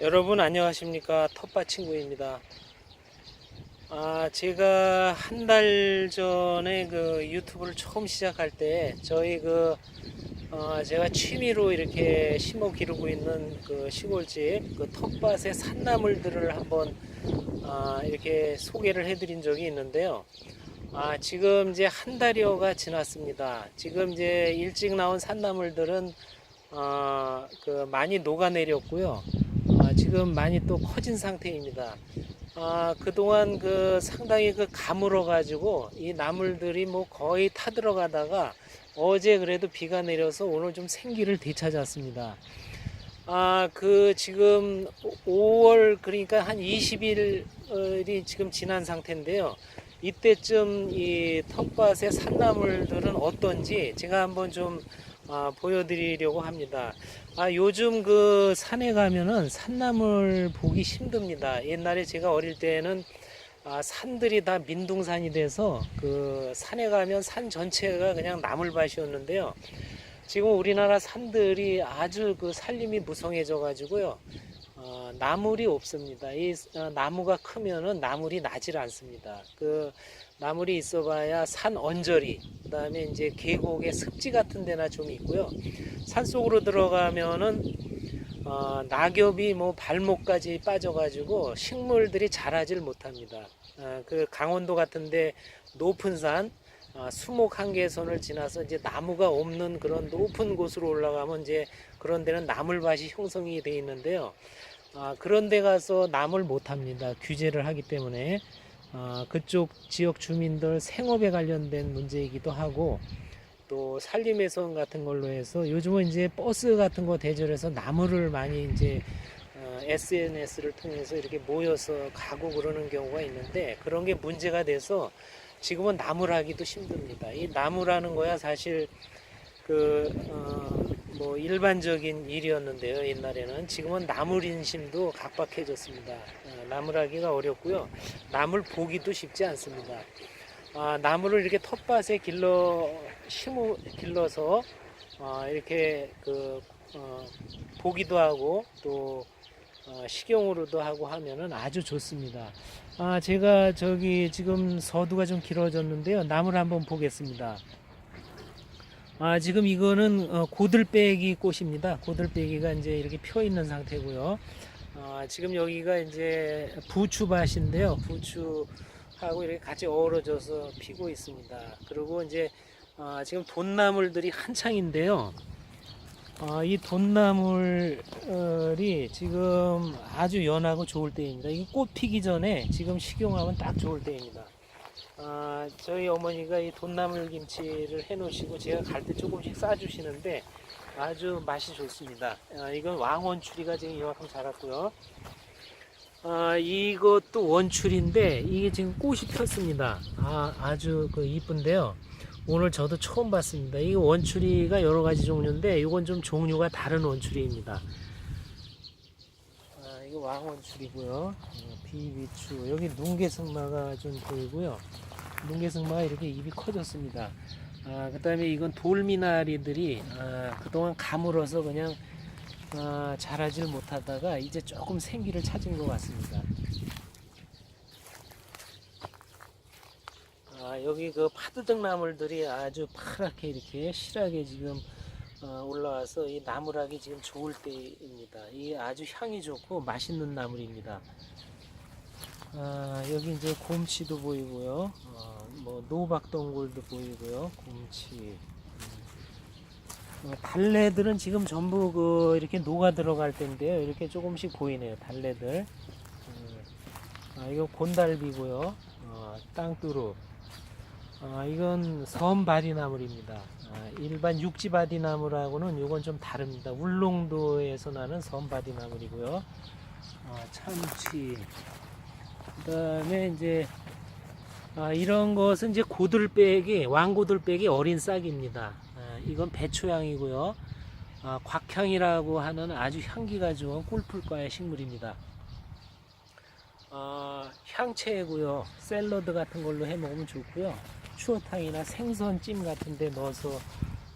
여러분 안녕하십니까 텃밭 친구입니다. 아 제가 한 달 전에 그 유튜브를 처음 시작할 때 저희 그 어, 제가 취미로 이렇게 심어 기르고 있는 그 시골집 그 텃밭의 산나물들을 한번 아, 이렇게 소개를 해드린 적이 있는데요. 아 지금 이제 한 달여가 지났습니다. 지금 이제 일찍 나온 산나물들은 어, 그 많이 녹아내렸고요. 아, 지금 많이 또 커진 상태입니다. 아, 그동안 그 상당히 그 가물어 가지고 이 나물들이 뭐 거의 타들어가다가 어제 그래도 비가 내려서 오늘 좀 생기를 되찾았습니다. 아, 그 지금 5월 그러니까 한 20일이 지금 지난 상태인데요. 이때쯤 이 텃밭의 산나물들은 어떤지 제가 한번 좀 아, 보여드리려고 합니다. 아, 요즘 그 산에 가면은 산나물 보기 힘듭니다. 옛날에 제가 어릴 때는 아, 산들이 다 민둥산이 돼서 그 산에 가면 산 전체가 그냥 나물밭이었는데요. 지금 우리나라 산들이 아주 그 산림이 무성해져 가지고요. 어, 나물이 없습니다. 이 어, 나무가 크면은 나물이 나질 않습니다. 그 나물이 있어봐야 산 언저리, 그 다음에 이제 계곡의 습지 같은 데나 좀 있고요. 산 속으로 들어가면은 어, 낙엽이 뭐 발목까지 빠져가지고 식물들이 자라질 못합니다. 어, 그 강원도 같은데 높은 산, 어, 수목 한계선을 지나서 이제 나무가 없는 그런 높은 곳으로 올라가면 이제 그런 데는 나물밭이 형성이 돼 있는데요. 아, 그런 데 가서 나물 못 합니다. 규제를 하기 때문에. 아, 그쪽 지역 주민들 생업에 관련된 문제이기도 하고 또 산림훼손 같은 걸로 해서 요즘은 이제 버스 같은 거 대절해서 나무를 많이 이제 어, SNS를 통해서 이렇게 모여서 가고 그러는 경우가 있는데 그런 게 문제가 돼서 지금은 나무를 하기도 힘듭니다. 이 나무라는 거야 사실 그, 어, 뭐 일반적인 일이었는데요. 옛날에는 지금은 나물 인심도 각박해졌습니다. 어, 나물하기가 어렵고요. 나물 보기도 쉽지 않습니다. 아, 나무를 이렇게 텃밭에 길러 심어 길러서 어, 이렇게 그 어, 보기도 하고 또 어, 식용으로도 하고 하면은 아주 좋습니다. 아, 제가 저기 지금 서두가 좀 길어졌는데요. 나무를 한번 보겠습니다. 아, 지금 이거는 어, 고들빼기 꽃입니다. 고들빼기가 이제 이렇게 펴 있는 상태고요. 아, 지금 여기가 이제 부추밭인데요. 부추하고 이렇게 같이 어우러져서 피고 있습니다. 그리고 이제 아, 지금 돈나물들이 한창인데요. 아, 이 돈나물이 지금 아주 연하고 좋을 때입니다. 이꽃 피기 전에 지금 식용하면 딱 좋을 때입니다. 아, 저희 어머니가 이 돈나물 김치를 해 놓으시고 제가 갈 때 조금씩 싸주시는데 아주 맛이 좋습니다. 아, 이건 왕원추리가 지금 이만큼 자랐고요. 아, 이것도 원추리인데 이게 지금 꽃이 폈습니다. 아, 아주 그 이쁜데요. 오늘 저도 처음 봤습니다. 이 원추리가 여러 가지 종류인데 이건 좀 종류가 다른 원추리입니다. 아, 이거 왕원추리고요. 어, 비비추 여기 눈개승마가 좀 보이고요. 눈개승마가 이렇게 입이 커졌습니다. 아, 그 다음에 이건 돌미나리들이 아, 그동안 가물어서 그냥 아, 자라질 못하다가 이제 조금 생기를 찾은 것 같습니다. 아, 여기 그 파드득 나물들이 아주 파랗게 이렇게 실하게 지금 어, 올라와서 이 나물하기 지금 좋을 때입니다. 이 아주 향이 좋고 맛있는 나물입니다. 아, 여기 이제 곰치도 보이고요. 어, 뭐 노박동굴도 보이고요. 곰치. 음. 어, 달래들은 지금 전부 그 이렇게 녹아 들어갈 텐데요. 이렇게 조금씩 보이네요. 달래들. 음. 아, 이거 곤달비고요. 어, 땅두릅. 아, 이건 섬바디나물입니다. 아, 일반 육지바디나물하고는 이건 좀 다릅니다. 울릉도에서 나는 섬바디나물이고요. 아, 참치. 그 다음에 이제 아, 이런 것은 이제 고들빼기, 왕고들빼기 어린 싹입니다. 아, 이건 배초향이고요. 아, 곽향이라고 하는 아주 향기가 좋은 꿀풀과의 식물입니다. 아, 향채고요. 샐러드 같은 걸로 해 먹으면 좋고요. 추어탕이나 생선찜 같은 데 넣어서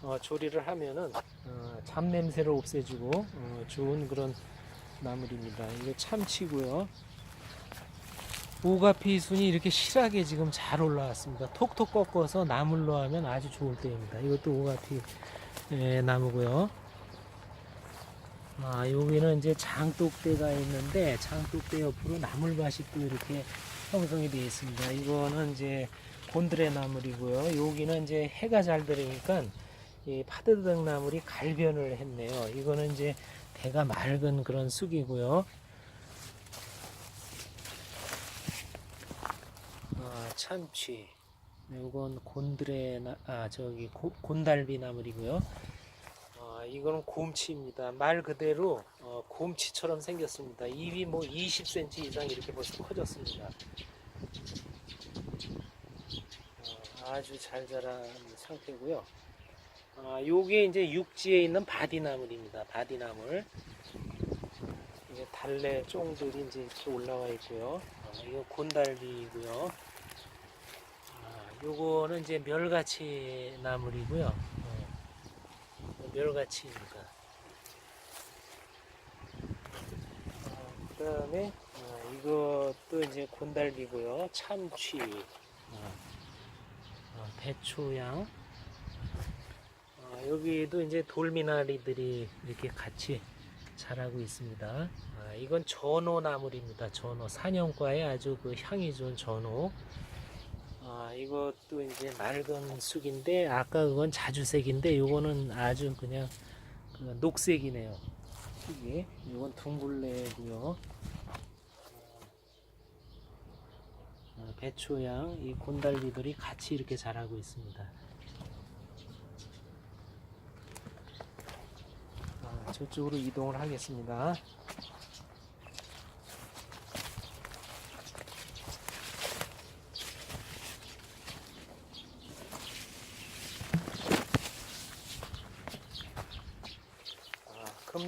어, 조리를 하면은 어, 잡냄새를 없애주고 어, 좋은 그런 나물입니다. 이거 참치고요. 오가피 순이 이렇게 실하게 지금 잘 올라왔습니다. 톡톡 꺾어서 나물로 하면 아주 좋을 때입니다. 이것도 오가피 예, 나무고요. 아, 여기는 이제 장독대가 있는데 장독대 옆으로 나물밭이 또 이렇게 형성이 되어 있습니다. 이거는 이제 곤드레 나물이고요. 여기는 이제 해가 잘 들으니까 이 파드덕 나물이 갈변을 했네요. 이거는 이제 대가 맑은 그런 쑥이고요. 아, 참치. 이건 곤드레 나, 아 저기 고, 곤달비 나물이고요. 아, 이거는 곰치입니다. 말 그대로 어, 곰치처럼 생겼습니다. 입이 뭐 20cm 이상 이렇게 벌써 커졌습니다. 어, 아주 잘 자란 상태고요. 아, 요게 이제 육지에 있는 바디나물입니다. 바디나물. 이게 달래 쫑들이 이제 이렇게 올라와 있고요. 아, 이거 곤달비이고요. 아, 요거는 이제 멸가치 나물이고요. 어, 멸가치입니다. 그 다음에 아, 이것도 이제 곤달비고요. 참치, 아, 아, 배초양, 아, 여기도 이제 돌미나리들이 이렇게 같이 자라고 있습니다. 아, 이건 전어 나물입니다. 전어 사냥과의 아주 그 향이 좋은 전어. 아, 이것도 이제 맑은 쑥인데 아까 그건 자주색인데 요거는 아주 그냥 그 녹색이네요. 쑥이. 이건 둥글레고요. 아, 배초양 이 곤달비들이 같이 이렇게 자라고 있습니다. 아, 저쪽으로 이동을 하겠습니다.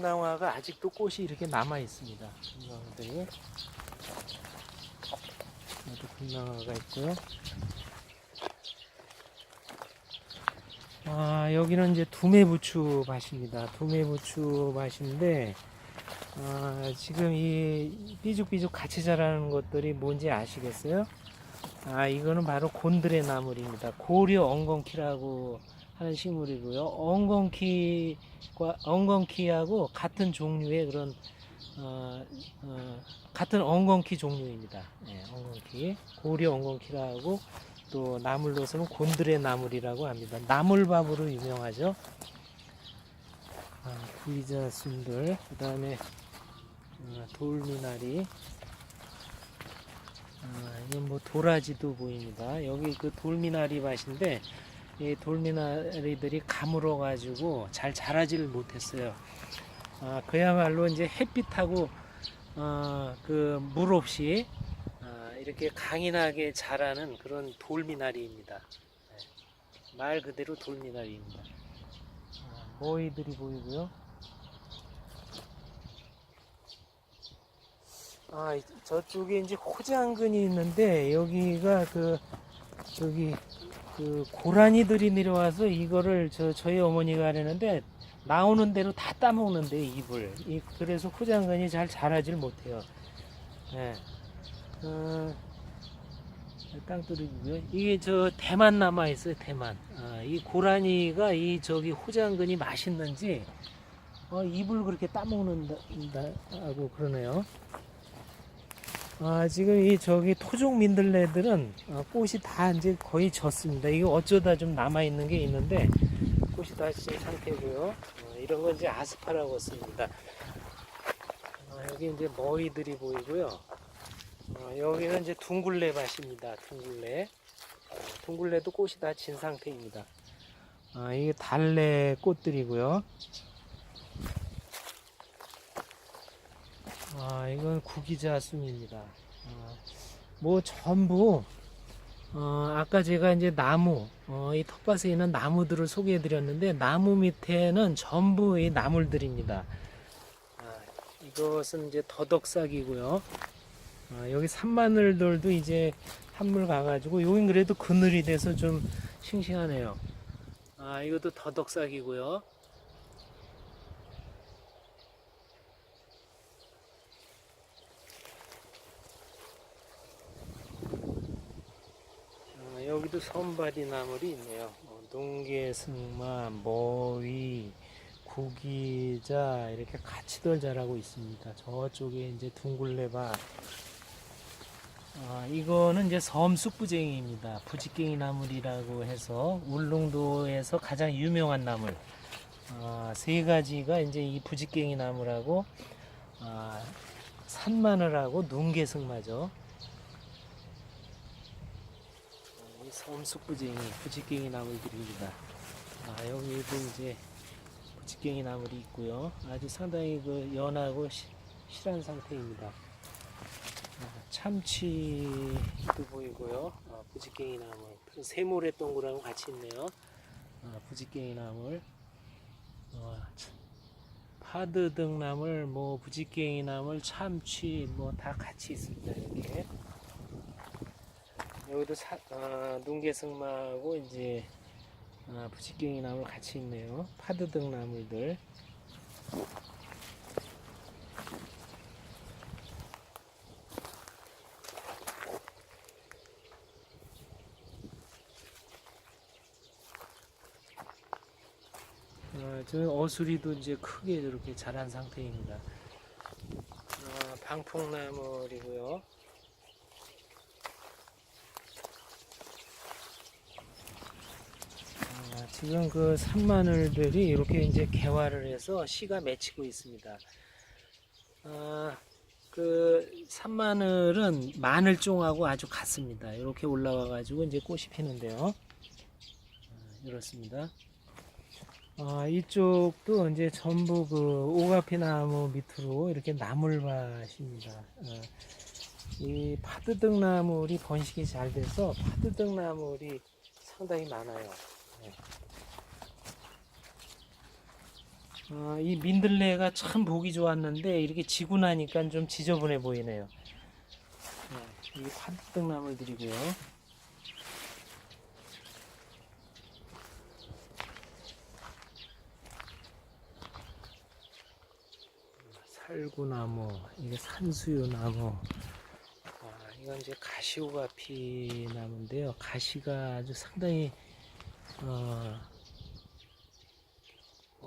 아, 금낭화가 아직도 꽃이 이렇게 남아 있습니다. 금낭화들이. 여기도 금낭화가 있고요. 아, 여기는 이제 두메부추 밭입니다. 두메부추 밭인데, 아, 지금 이 삐죽삐죽 같이 자라는 것들이 뭔지 아시겠어요? 아, 이거는 바로 곤드레 나물입니다. 고려 엉겅키라고 하는 식물이고요. 엉겅키과, 엉겅키하고 같은 종류의 그런, 어, 어, 같은 엉겅키 종류입니다. 네, 엉겅키. 고려 엉겅키라고 또 나물로서는 곤드레 나물이라고 합니다. 나물밥으로 유명하죠. 아, 구이자 순들, 그 다음에 어, 돌미나리, 아, 이건 뭐 도라지도 보입니다. 여기 그 돌미나리 밭인데 이 돌미나리들이 가물어 가지고 잘 자라지를 못했어요. 아, 그야말로 이제 햇빛하고 어, 그물 없이 아, 이렇게 강인하게 자라는 그런 돌미나리입니다. 네. 말 그대로 돌미나리입니다. 아, 모이들이 보이고요. 아, 이- 저쪽에 이제 호장근이 있는데 여기가 그 저기 그 고라니들이 내려와서 이거를 저 저희 어머니가 하려는데 나오는 대로 다 따먹는데 잎을 이 그래서 호장근이 잘 자라질 못해요. 예. 어, 땅두르기고요. 이게 저 대만 남아 있어요. 대만. 아, 이 고라니가 이 저기 호장근이 맛있는지 어, 잎을 그렇게 따먹는다고 그러네요. 아, 지금 이 저기 토종 민들레들은 어, 꽃이 다 이제 거의 졌습니다. 이거 어쩌다 좀 남아 있는 게 있는데 꽃이 다 진 상태고요. 어, 이런 건 이제 아스파라거스입니다. 아, 여기 이제 머리들이 보이고요. 어, 여기는 이제 둥글레 밭입니다. 둥글레. 어, 둥글레도 꽃이 다 진 상태입니다. 아, 이게 달래 꽃들이고요. 아, 이건 구기자 순입니다. 아, 뭐 전부 어, 아까 제가 이제 나무, 어, 이 텃밭에 있는 나무들을 소개해 드렸는데 나무 밑에는 전부 이 나물들입니다. 아, 이것은 이제 더덕싹이고요. 아, 여기 산마늘들도 이제 한물 가가지고 여긴 그래도 그늘이 돼서 좀 싱싱하네요. 아, 이것도 더덕싹이고요. 여기도 선바리 나물이 있네요. 어, 농계승마, 머위, 구기자 이렇게 같이들 자라고 있습니다. 저쪽에 이제 둥글레밭. 아, 이거는 이제 섬쑥부쟁이입니다. 부지깽이 나물이라고 해서 울릉도에서 가장 유명한 나물. 아, 세 가지가 이제 이 부지깽이 나물하고 아, 산마늘하고 눈개승마죠. 이 섬쑥부쟁이 부지깽이 나물들입니다. 아, 여기도 이제 부지깽이 나물이 있고요. 아주 상당히 그 연하고 시- 실한 상태입니다. 아, 참치도 보이고요. 아, 부지깽이 나물, 세모래 동그라고 같이 있네요. 아, 부지깽이 나물, 어, 참, 파드등 나물, 뭐 부지깽이 나물, 참치 뭐 다 같이 있습니다. 이렇게. 여기도 사, 아, 농개승마하고 이제 아, 부지깽이 나물 같이 있네요. 파드등 나물들. 어, 저 어수리도 이제 크게 이렇게 자란 상태입니다. 어, 방풍나물이고요. 지금 그 산마늘들이 이렇게 이제 개화를 해서 씨가 맺히고 있습니다. 아, 그 산마늘은 마늘종하고 아주 같습니다. 이렇게 올라와 가지고 이제 꽃이 피는데요. 아, 이렇습니다. 아, 이쪽도 이제 전부 그 오가피 나무 밑으로 이렇게 나물밭입니다. 아, 이 파드등 나물이 번식이 잘 돼서 파드등 나물이 상당히 많아요. 네. 아, 이 민들레가 참 보기 좋았는데 이렇게 지고 나니까 좀 지저분해 보이네요. 네, 이 파드등 나물들이고요. 살구나무, 이게 산수유나무, 아, 이건 이제 가시오가 피 나무인데요. 가시가 아주 상당히 어,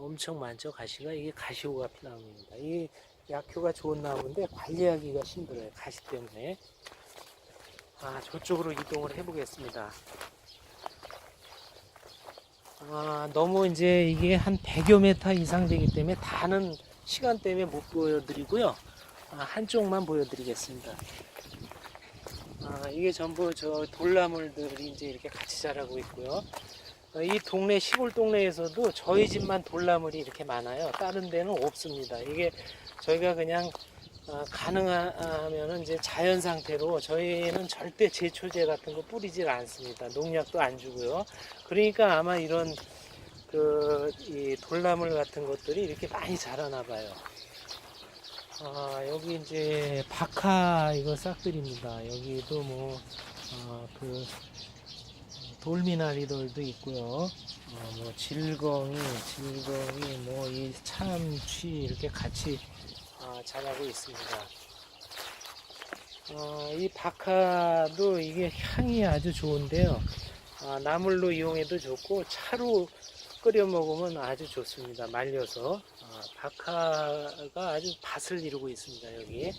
엄청 많죠. 가시가 이게 가시오가피 나무입니다. 이 약효가 좋은 나무인데 관리하기가 힘들어요. 가시 때문에. 아, 저쪽으로 이동을 해 보겠습니다. 아, 너무 이제 이게 한 100여 메타 이상 되기 때문에 다는 시간 때문에 못 보여드리고요. 아, 한쪽만 보여드리겠습니다. 아, 이게 전부 저 돌나물들이 이제 이렇게 같이 자라고 있고요. 어, 이 동네 시골 동네에서도 저희 집만 돌나물이 이렇게 많아요. 다른 데는 없습니다. 이게 저희가 그냥 어, 가능하면은 이제 자연 상태로 저희는 절대 제초제 같은 거 뿌리질 않습니다. 농약도 안 주고요. 그러니까 아마 이런 그이 돌나물 같은 것들이 이렇게 많이 자라나 봐요. 아, 여기 이제 박하 이거 싹들입니다. 여기도 뭐, 어, 그, 돌미나리들도 있고요. 어, 뭐, 질거미, 질거미, 뭐, 이 참치 이렇게 같이 아, 자라고 있습니다. 어, 이 박하도 이게 향이 아주 좋은데요. 아, 나물로 이용해도 좋고, 차로 끓여 먹으면 아주 좋습니다. 말려서. 아, 박하가 아주 밭을 이루고 있습니다. 여기.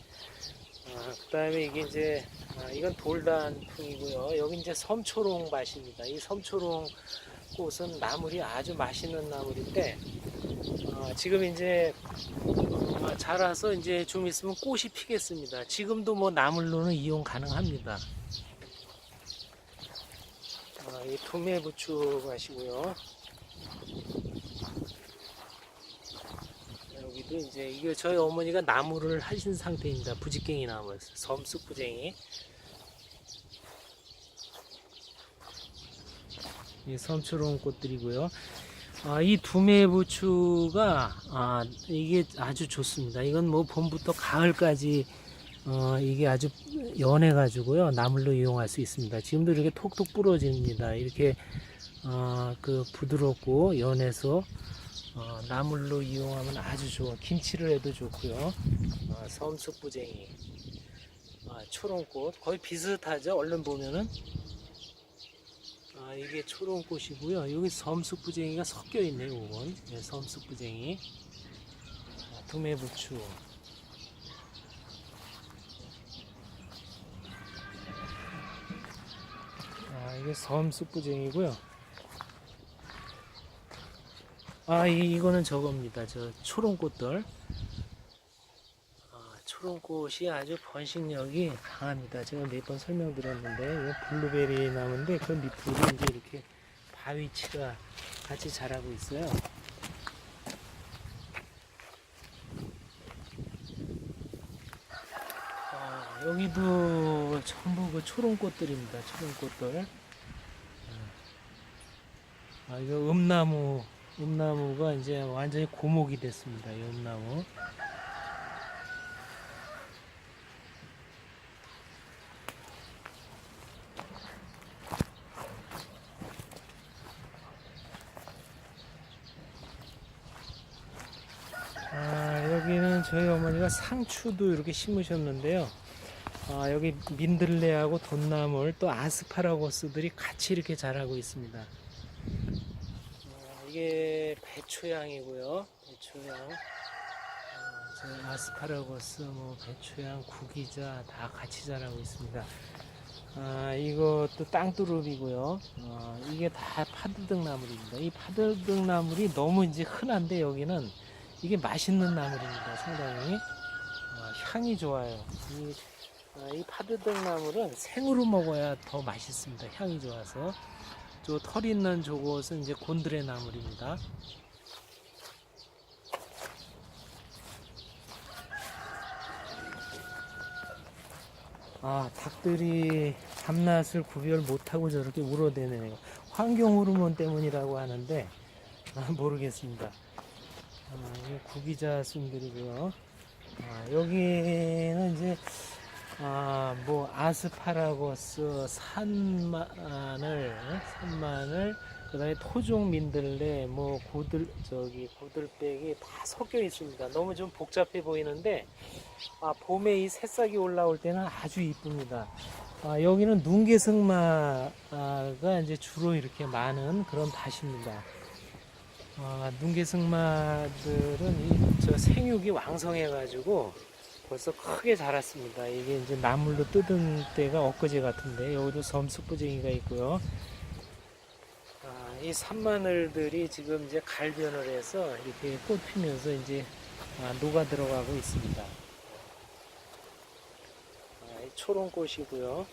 아, 그 다음에 이게 이제, 아, 이건 돌단풍이고요. 여기 이제 섬초롱 밭입니다. 이 섬초롱 꽃은 나물이 아주 맛있는 나물인데, 아, 지금 이제, 아, 자라서 이제 좀 있으면 꽃이 피겠습니다. 지금도 뭐 나물로는 이용 가능합니다. 아, 이 도매부추 밭이고요. 여기도 이제 이게 저희 어머니가 나무를 하신 상태입니다. 부지깽이 나무, 섬쑥 부쟁이. 이 섬초롱 꽃들이고요. 아, 이 두매부추가 아, 이게 아주 좋습니다. 이건 뭐 봄부터 가을까지 어, 이게 아주 연해 가지고요. 나물로 이용할 수 있습니다. 지금도 이렇게 톡톡 부러집니다. 이렇게 어, 그 부드럽고 연해서 어, 나물로 이용하면 아주 좋아. 김치를 해도 좋고요. 어, 섬숙부쟁이, 아, 초롱꽃 거의 비슷하죠. 얼른 보면은 아, 이게 초롱꽃이고요. 여기 섬숙부쟁이가 섞여 있네요, 이건. 네, 섬숙부쟁이. 아, 두매부추. 아, 이게 섬숙부쟁이고요. 아, 이, 이거는 저겁니다. 저 초롱꽃들. 아, 초롱꽃이 아주 번식력이 강합니다. 제가 몇 번 설명드렸는데, 이 블루베리 나무인데, 그 밑으로 이제 이렇게 바위치가 같이 자라고 있어요. 아, 여기도 전부 그 초롱꽃들입니다. 초롱꽃들. 아, 이거 음나무, 음나무가 이제 완전히 고목이 됐습니다. 이 음나무. 아, 여기는 저희 어머니가 상추도 이렇게 심으셨는데요. 아, 여기 민들레하고 돈나물 또 아스파라거스들이 같이 이렇게 자라고 있습니다. 아, 이게 배초향이고요. 배초향. 아, 저 아스파라거스, 뭐 배초향, 구기자 다 같이 자라고 있습니다. 아, 이것도 땅두릅이고요. 아, 이게 다 파드득 나물입니다. 이 파드득 나물이 너무 이제 흔한데 여기는 이게 맛있는 나물입니다. 상당히 아, 향이 좋아요. 이, 아, 이 파드득 나물은 생으로 먹어야 더 맛있습니다. 향이 좋아서 저 털 있는 저것은 이제 곤드레 나물입니다. 아 닭들이 밤낮을 구별 못하고 저렇게 울어대네요. 환경 호르몬 때문이라고 하는데 아, 모르겠습니다. 아, 구기자 순들이고요. 아, 여기는 이제 아, 뭐 아스파라거스, 산마늘, 산마늘, 그다음에 토종 민들레, 뭐 고들 저기 고들빼기 다 섞여 있습니다. 너무 좀 복잡해 보이는데 아, 봄에 이 새싹이 올라올 때는 아주 이쁩니다. 아, 여기는 눈개승마가 이제 주로 이렇게 많은 그런 밭입니다. 아, 눈개승마들은 이 저 생육이 왕성해가지고 벌써 크게 자랐습니다. 이게 이제 나물로 뜯은 때가 엊그제 같은데 여기도 섬숙부쟁이가 있고요. 아, 이 산마늘들이 지금 이제 갈변을 해서 이렇게 꽃 피면서 이제 아, 녹아 들어가고 있습니다. 아, 이 초롱꽃이고요.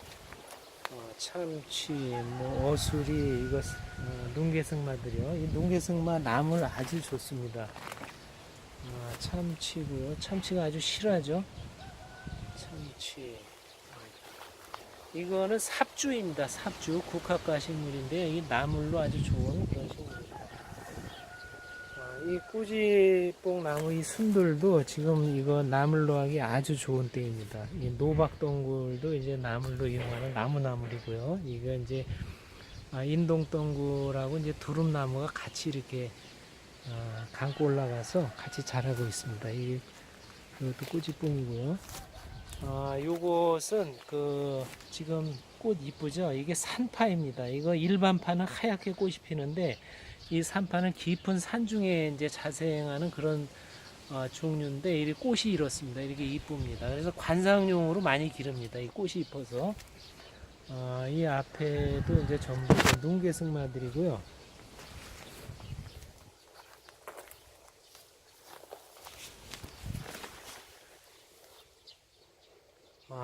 어, 참치, 뭐 어수리, 이거 어, 눈개승마들이요. 이 눈개승마 나물 아주 좋습니다. 아, 참치고요. 참치가 아주 실하죠. 참치. 이거는 삽주입니다. 삽주 국화과 식물인데 이 나물로 아주 좋은 그런 식물입니다. 아, 이 꾸지뽕 나무 이 순들도 지금 이거 나물로 하기 아주 좋은 때입니다. 이 노박동굴도 이제 나물로 이용하는 나무나물이고요. 이거 이제 아, 인동동굴하고 이제 두릅나무가 같이 이렇게 아, 감고 올라가서 같이 자라고 있습니다. 이 이것도 꾸지뽕이고요. 아, 요것은 그 지금 꽃 이쁘죠? 이게 산파입니다. 이거 일반 파는 하얗게 꽃이 피는데 이 산파는 깊은 산 중에 이제 자생하는 그런 어, 종류인데 이 꽃이 이렇습니다. 이렇게 이쁩니다. 그래서 관상용으로 많이 기릅니다. 이 꽃이 이뻐서 어, 이 앞에도 이제 전부 다 눈개승마들이고요.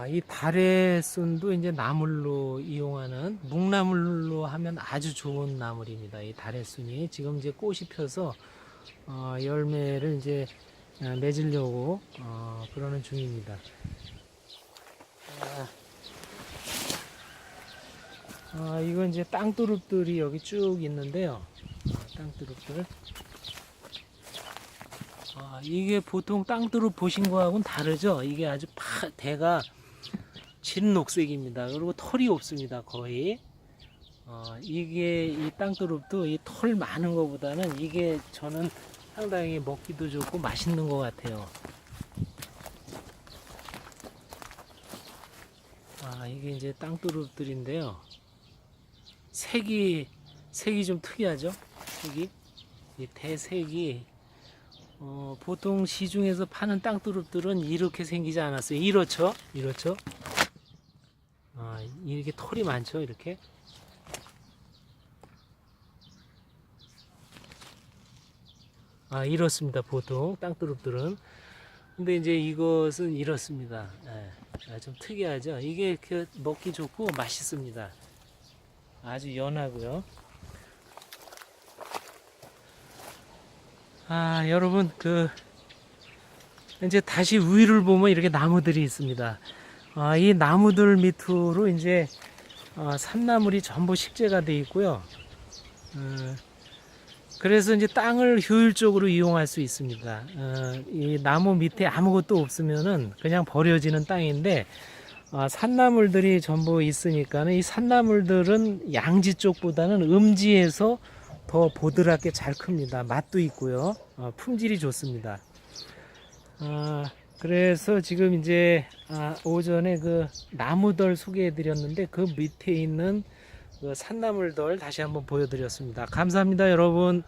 아, 이 달의순도 이제 나물로 이용하는 묵나물로 하면 아주 좋은 나물입니다. 이 달의순이 지금 이제 꽃이 펴서 어, 열매를 이제 어, 맺으려고 어, 그러는 중입니다. 아, 아, 이건 이제 땅두릅들이 여기 쭉 있는데요. 아, 땅두릅들. 아, 이게 보통 땅두릅 보신 거하고는 다르죠? 이게 아주 파, 대가 진 녹색입니다. 그리고 털이 없습니다. 거의. 어, 이게 이 땅두릅도 이 털 많은 것보다는 이게 저는 상당히 먹기도 좋고 맛있는 것 같아요. 아, 이게 이제 땅두릅들인데요. 색이 색이 좀 특이하죠. 색이 이 대색이 어, 보통 시중에서 파는 땅두릅들은 이렇게 생기지 않았어요. 이렇죠, 이렇죠. 아, 이렇게 털이 많죠, 이렇게. 아, 이렇습니다. 보통 땅두릅들은. 근데 이제 이것은 이렇습니다. 예, 아, 좀 특이하죠. 이게 그 먹기 좋고 맛있습니다. 아주 연하고요. 아, 여러분 그 이제 다시 위를 보면 이렇게 나무들이 있습니다. 아, 이 나무들 밑으로 이제 어, 산나물이 전부 식재가 돼 있고요. 어, 그래서 이제 땅을 효율적으로 이용할 수 있습니다. 어, 이 나무 밑에 아무것도 없으면은 그냥 버려지는 땅인데 아, 산나물들이 전부 있으니까는 이 산나물들은 양지 쪽보다는 음지에서 더 보드랍게 잘 큽니다. 맛도 있고요. 어, 품질이 좋습니다. 아, 그래서 지금 이제 아, 오전에 그 나무들 소개해 드렸는데 그 밑에 있는 그 산나물들 다시 한번 보여드렸습니다. 감사합니다, 여러분.